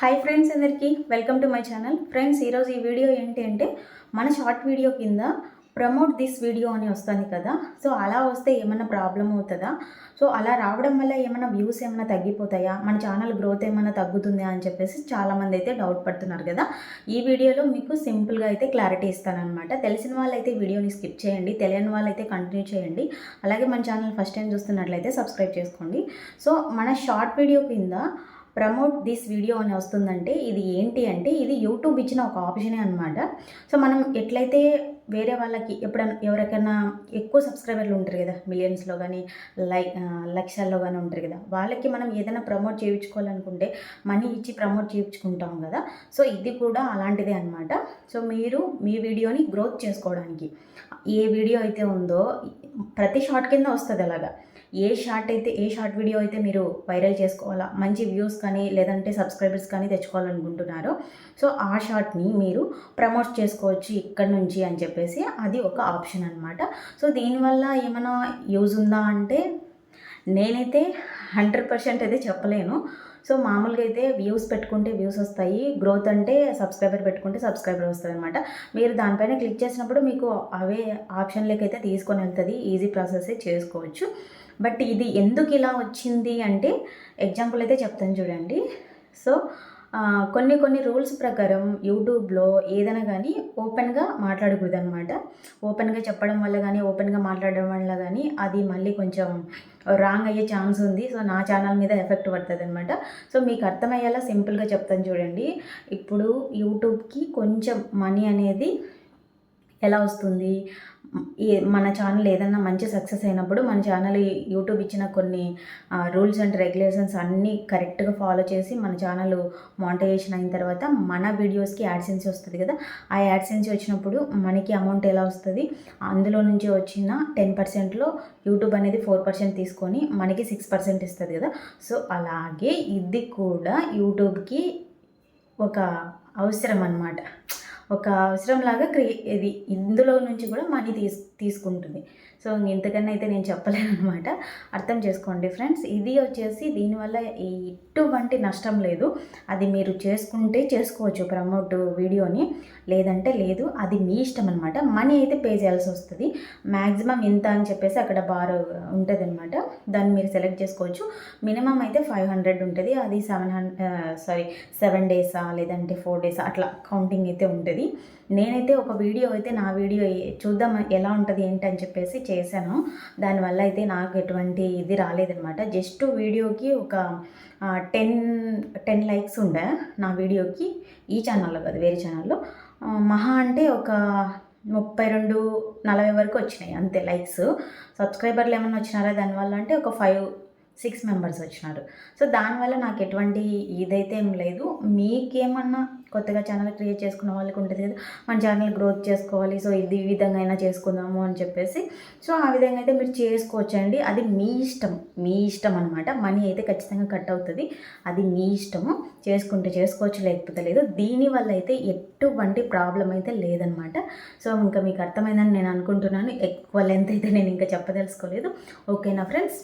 Hi friends అందరికీ welcome to my channel friends ఈరోజు ఈ వీడియో ఏంటి అంటే మన షార్ట్ వీడియో కింద ప్రమోట్ దిస్ వీడియో అని వస్తుంది కదా. సో అలా వస్తే ఏమైనా ప్రాబ్లం అవుతుందా? సో అలా రావడం వల్ల ఏమైనా వ్యూస్ ఏమైనా తగ్గిపోతాయా? మన ఛానల్ గ్రోత్ ఏమైనా తగ్గుతుందా అని చెప్పేసి చాలామంది అయితే డౌట్ పడుతున్నారు కదా. ఈ వీడియోలో మీకు సింపుల్గా అయితే క్లారిటీ ఇస్తానమాట తెలిసిన వాళ్ళైతే వీడియోని స్కిప్ చేయండి. తెలియని వాళ్ళైతే కంటిన్యూ చేయండి. అలాగే మన ఛానల్ ఫస్ట్ టైం చూస్తున్నట్లయితే సబ్స్క్రైబ్ చేసుకోండి. సో మన షార్ట్ వీడియో కింద ప్రమోట్ దిస్ వీడియో అని వస్తుందంటే ఇది ఏంటి అంటే ఇది యూట్యూబ్ ఇచ్చిన ఒక ఆప్షనే అనమాట సో మనం ఎట్లయితే వేరే వాళ్ళకి ఎప్పుడైనా ఎవరికైనా ఎక్కువ సబ్స్క్రైబర్లు ఉంటారు కదా మిలియన్స్లో కానీ లై లక్షల్లో కానీ ఉంటారు కదా వాళ్ళకి మనం ఏదైనా ప్రమోట్ చేయించుకోవాలనుకుంటే మనీ ఇచ్చి ప్రమోట్ చేయించుకుంటాం కదా సో ఇది కూడా అలాంటిదే అనమాట సో మీరు మీ వీడియోని గ్రోత్ చేసుకోవడానికి ఏ వీడియో అయితే ఉందో ప్రతి షార్ట్ కింద వస్తుంది అలాగా. ఏ షార్ట్ అయితే ఏ షార్ట్ వీడియో అయితే మీరు వైరల్ చేసుకోవాలా మంచి వ్యూస్ కానీ లేదంటే సబ్స్క్రైబర్స్ కానీ తెచ్చుకోవాలనుకుంటున్నారో సో ఆ షార్ట్ని మీరు ప్రమోట్ చేసుకోవచ్చు ఇక్కడ నుంచి అని చెప్పి చెప్పేసి అది ఒక ఆప్షన్ అనమాట సో దీనివల్ల ఏమైనా యూజ్ ఉందా అంటే నేనైతే హండ్రెడ్ పర్సెంట్ అయితే చెప్పలేను. సో మామూలుగా అయితే వ్యూస్ పెట్టుకుంటే వ్యూస్ వస్తాయి. గ్రోత్ అంటే సబ్స్క్రైబర్ పెట్టుకుంటే సబ్స్క్రైబర్ వస్తుంది అనమాట మీరు దానిపైన క్లిక్ చేసినప్పుడు మీకు అవే ఆప్షన్లోకి అయితే తీసుకొని వెళ్తుంది. ఈజీ ప్రాసెస్ చేసుకోవచ్చు. బట్ ఇది ఎందుకు ఇలా వచ్చింది అంటే ఎగ్జాంపుల్ అయితే చెప్తాను చూడండి. సో కొన్ని కొన్ని రూల్స్ ప్రకారం యూట్యూబ్లో ఏదైనా కానీ ఓపెన్గా మాట్లాడకూడదు అనమాట ఓపెన్గా చెప్పడం వల్ల కానీ ఓపెన్గా మాట్లాడడం వల్ల కానీ అది మళ్ళీ కొంచెం రాంగ్ అయ్యే ఛాన్స్ ఉంది. సో నా ఛానల్ మీద ఎఫెక్ట్ పడుతుంది అనమాట సో మీకు అర్థమయ్యేలా సింపుల్గా చెప్తాను చూడండి. ఇప్పుడు యూట్యూబ్కి కొంచెం మనీ అనేది ఎలా వస్తుంది? మన ఛానల్ ఏదన్నా మంచి సక్సెస్ అయినప్పుడు మన ఛానల్ యూట్యూబ్ ఇచ్చిన కొన్ని రూల్స్ అండ్ రెగ్యులేషన్స్ అన్నీ కరెక్ట్గా ఫాలో చేసి మన ఛానల్ మానిటైజేషన్ అయిన తర్వాత మన వీడియోస్కి యాడ్సెన్స్ వస్తుంది కదా? ఆ యాడ్సెన్స్ వచ్చినప్పుడు మనకి అమౌంట్ ఎలా వస్తుంది? అందులో నుంచి వచ్చిన టెన్ పర్సెంట్లో యూట్యూబ్ అనేది ఫోర్ పర్సెంట్ తీసుకొని మనకి సిక్స్ పర్సెంట్ ఇస్తుంది కదా? సో అలాగే ఇది కూడా యూట్యూబ్కి ఒక అవసరం అన్నమాట. ఒక అవసరంలాగా క్రియే ఇది ఇందులో నుంచి కూడా మనీ తీసు తీసుకుంటుంది. సో ఇంతకన్నా అయితే నేను చెప్పలేను అనమాట అర్థం చేసుకోండి ఫ్రెండ్స్. ఇది వచ్చేసి దీనివల్ల ఎటువంటి నష్టం లేదు. అది మీరు చేసుకుంటే చేసుకోవచ్చు ప్రమోట్ వీడియోని. లేదంటే లేదు అది మీ ఇష్టం అనమాట మనీ అయితే పే చేయాల్సి వస్తుంది. మ్యాక్సిమం ఇంత అని చెప్పేసి అక్కడ బార్ ఉంటుంది అనమాట దాన్ని మీరు సెలెక్ట్ చేసుకోవచ్చు. మినిమం అయితే ఫైవ్ హండ్రెడ్ ఉంటుంది. అది సెవెన్ హండ్రెడ్ సారీ సెవెన్ డేసా లేదంటే ఫోర్ డేసా అట్లా కౌంటింగ్ అయితే ఉంటుంది. నేనైతే ఒక వీడియో అయితే నా వీడియో చూద్దాం ఎలా ఉంటుంది ఏంటి అని చెప్పేసి చేశాను. దానివల్ల అయితే నాకు ఎటువంటి ఇది రాలేదనమాట జస్ట్ వీడియోకి ఒక టెన్ టెన్ లైక్స్ ఉండే నా వీడియోకి ఈ ఛానల్లో కాదు వేరే ఛానల్లో మహా అంటే ఒక ముప్పై రెండు నలభై వరకు వచ్చినాయి అంతే లైక్స్. సబ్స్క్రైబర్లు ఏమైనా వచ్చినారా? దానివల్ల అంటే ఒక ఫైవ్ సిక్స్ మెంబర్స్ వచ్చినారు. సో దానివల్ల నాకు ఎటువంటి ఇదైతే ఏం లేదు. మీకేమన్నా కొత్తగా ఛానల్ క్రియేట్ చేసుకున్న వాళ్ళకి ఉంటుంది కదా మన ఛానల్ గ్రోత్ చేసుకోవాలి. సో ఇది ఈ విధంగా అయినా చేసుకుందాము అని చెప్పేసి. సో ఆ విధంగా అయితే మీరు చేసుకోవచ్చండి. అది మీ ఇష్టం. మీ ఇష్టం అనమాట మనీ అయితే ఖచ్చితంగా కట్ అవుతుంది. అది మీ ఇష్టము. చేసుకుంటే చేసుకోవచ్చు లేకపోతే లేదు. దీనివల్ల అయితే ఎటువంటి ప్రాబ్లం అయితే లేదనమాట సో ఇంకా మీకు అర్థమైందని నేను అనుకుంటున్నాను. ఎక్కువ లెంత్ అయితే నేను ఇంకా చెప్పదలుచుకోలేదు. ఓకేనా ఫ్రెండ్స్